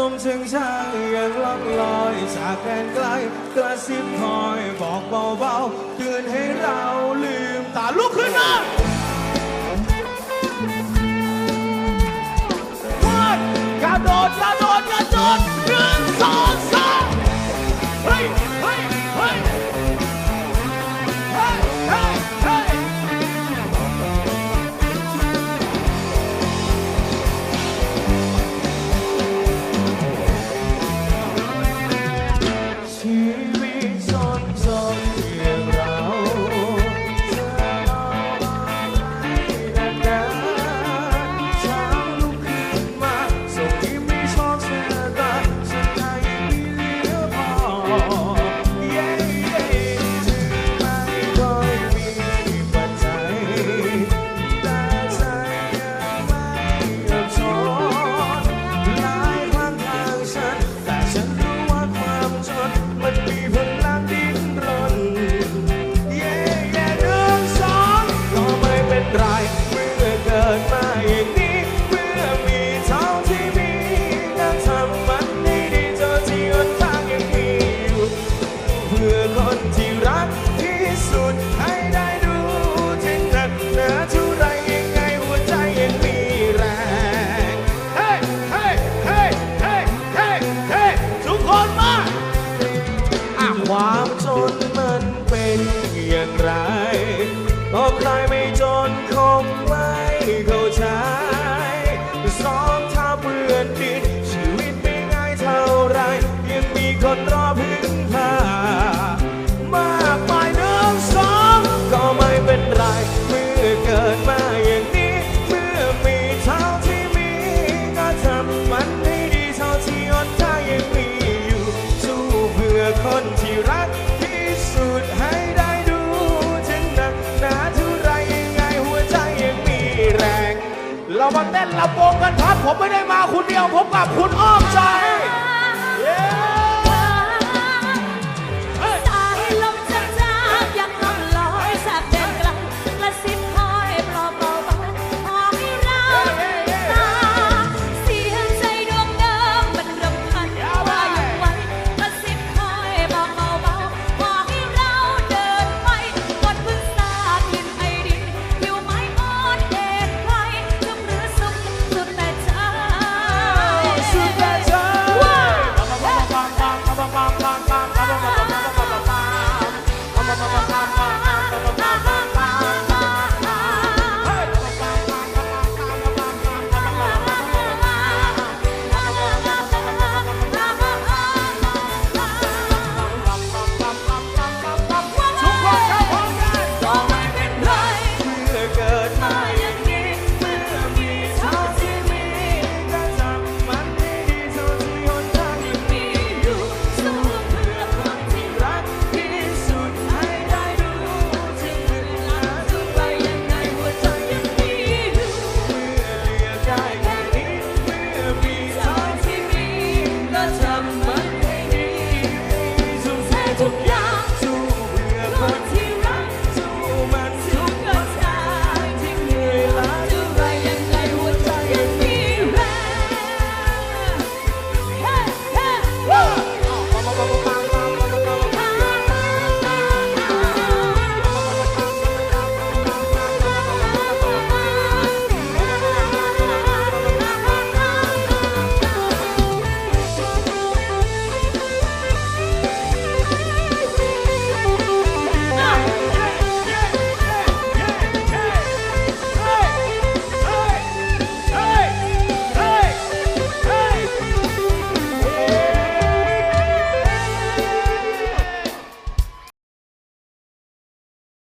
ลมเชิงช่างยังล่องลอย จากแดนไกล กระซิบคอยบอกเบาๆเตือนให้เรา อ สุดให้ได้ดูที่หนักหนาเท่าไรยังไงหัวใจยังมีแรงเฮ้เฮ้เฮ้เฮ้เฮ้เฮ้ทุกคนมาอะความจนมันเป็นอย่างไรก็ใครไม่จนคงไม่เข้าใจสองเท้าเปื้อนดินชีวิตไม่ง่ายเท่าไรยังมีคนร รักที่สุดให้ได้ดูถึงหนักหนาเท่าไรยังไงหัวใจยังมีแรง เรามาเต้นลำวงกันครับ ผมไม่ได้มาคนเดียวผมกับคุณอ้อมใจ